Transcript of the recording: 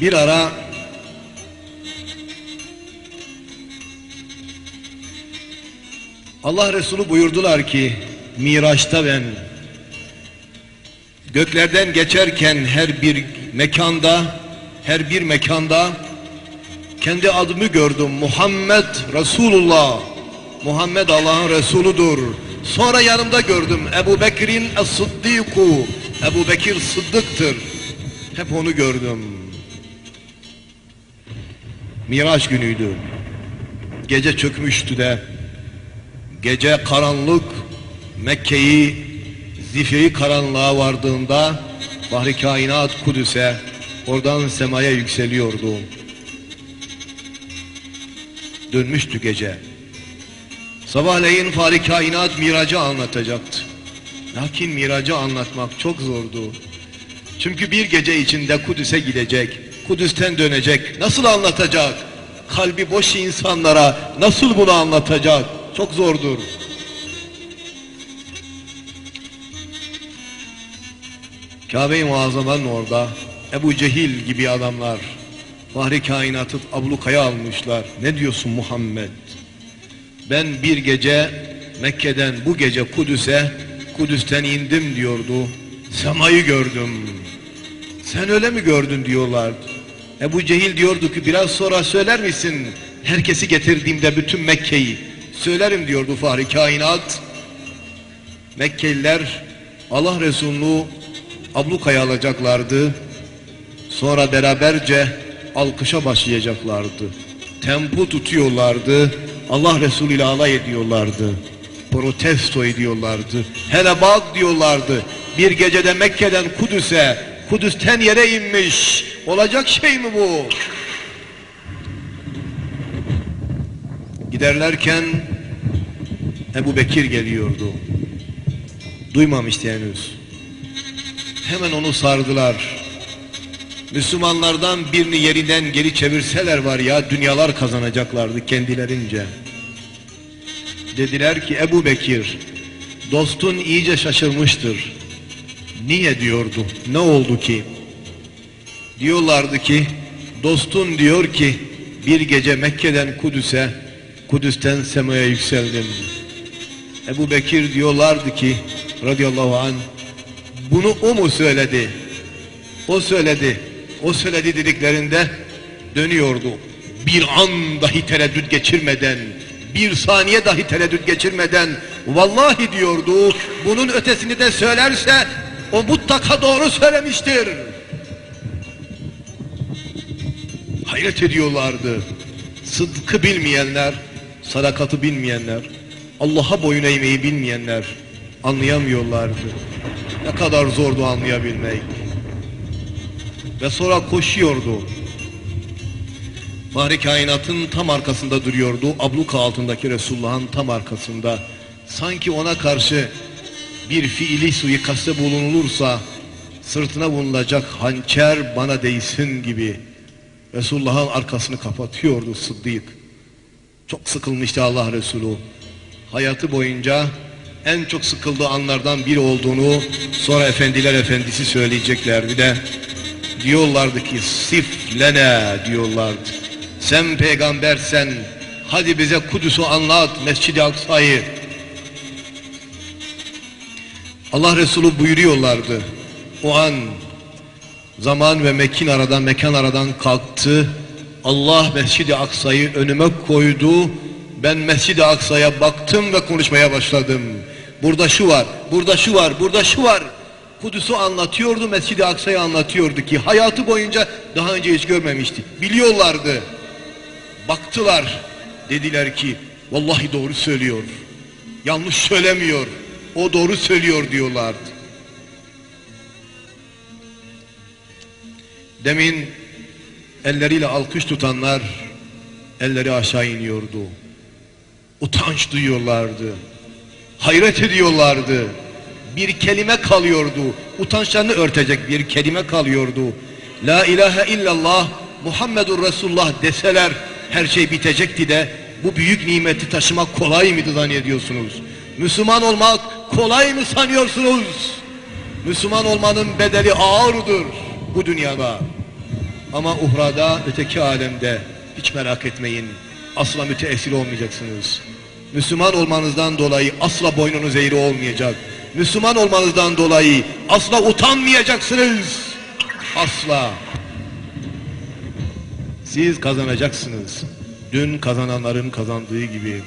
Bir ara Allah Resulü buyurdular ki Miraç'ta ben göklerden geçerken her bir mekanda her bir mekanda kendi adımı gördüm. Muhammed Resulullah Muhammed Allah'ın Resuludur sonra yanımda gördüm Ebu Bekir'in Es-Sıddiku Ebu Bekir Sıddık'tır. Hep onu gördüm Miraç günüydü gece çökmüştü de Gece karanlık Mekke'yi zifiri karanlığa vardığında Bahri kainat Kudüs'e oradan semaya yükseliyordu. Dönmüştü gece. Sabahleyin Fahri kainat miracı anlatacaktı. Lakin miracı anlatmak çok zordu. Çünkü bir gece içinde Kudüs'e gidecek, Kudüs'ten dönecek. Nasıl anlatacak? Kalbi boş insanlara nasıl bunu anlatacak? Çok zordur. Kabe-i Muazzama'nın orada Ebu Cehil gibi adamlar Fahri kainatı ablukaya almışlar. Ne diyorsun Muhammed? Ben bir gece Mekke'den bu gece Kudüs'e Kudüs'ten indim diyordu. Semayı gördüm. Sen öyle mi gördün diyorlardı. Ebu Cehil diyordu ki biraz sonra söyler misin? Herkesi getirdiğimde bütün Mekke'yi söylerim diyordu Fahri Kainat. Mekkeliler Allah Resulü'nü ablukaya alacaklardı. Sonra beraberce alkışa başlayacaklardı. Tempo tutuyorlardı. Allah Resulü ile alay ediyorlardı. Protesto ediyorlardı. Hele bak diyorlardı. Bir gecede Mekke'den Kudüs'e, Kudüs'ten yere inmiş. Olacak şey mi bu? Giderlerken Ebu Bekir geliyordu. Duymamıştı henüz. Hemen onu sardılar. Müslümanlardan birini yerinden geri çevirseler var ya dünyalar kazanacaklardı kendilerince. Dediler ki Ebu Bekir dostun iyice şaşırmıştır. Niye diyordu? Ne oldu ki? Diyorlardı ki dostun diyor ki bir gece Mekke'den Kudüs'e Kudüs'ten semaya yükseldim. Ebu Bekir diyorlardı ki radıyallahu anh bunu o mu söyledi? O söyledi. O söyledi dediklerinde dönüyordu. Bir an dahi tereddüt geçirmeden, bir saniye dahi tereddüt geçirmeden vallahi diyordu bunun ötesini de söylerse o mutlaka doğru söylemiştir. Hayret ediyorlardı. Sıdkı bilmeyenler, sadakatı bilmeyenler, Allah'a boyun eğmeyi bilmeyenler anlayamıyorlardı. Ne kadar zordu anlayabilmek. Ve sonra koşuyordu. Fahri kainatın tam arkasında duruyordu. Abluka altındaki Resulullah'ın tam arkasında. Sanki ona karşı bir fiili suikaste bulunulursa sırtına vurulacak hançer bana değsin gibi Resulullah'ın arkasını kapatıyordu Sıddık. Çok sıkılmıştı Allah Resulü. Hayatı boyunca en çok sıkıldığı anlardan biri olduğunu sonra efendiler efendisi söyleyeceklerdi de diyorlardı ki siflene diyorlardı. Sen peygambersen hadi bize Kudüs'ü anlat Mescid-i Aksa'yı. Allah Resulü buyuruyorlardı. O an zaman ve mekin aradan mekan aradan kalktı. Allah Mescid-i Aksa'yı önüme koydu. Ben Mescid-i Aksa'ya baktım ve konuşmaya başladım. Burada şu var, burada şu var, burada şu var. Kudüs'ü anlatıyordu, Mescid-i Aksa'yı anlatıyordu ki hayatı boyunca daha önce hiç görmemişti. Biliyorlardı. Baktılar. Dediler ki vallahi doğru söylüyor. Yanlış söylemiyor. O doğru söylüyor diyorlardı. Demin elleriyle alkış tutanlar elleri aşağı iniyordu. Utanç duyuyorlardı. Hayret ediyorlardı. Bir kelime kalıyordu. Utançlarını örtecek bir kelime kalıyordu. La ilahe illallah Muhammedur Resulullah deseler her şey bitecekti de bu büyük nimeti taşımak kolay mıydı zannediyorsunuz? Müslüman olmak kolay mı sanıyorsunuz? Müslüman olmanın bedeli ağırdır bu dünyada. Ama uhrada, öteki alemde hiç merak etmeyin. Asla müteessir olmayacaksınız. Müslüman olmanızdan dolayı asla boynunuz eğri olmayacak. Müslüman olmanızdan dolayı asla utanmayacaksınız. Asla. Siz kazanacaksınız. Dün kazananların kazandığı gibi.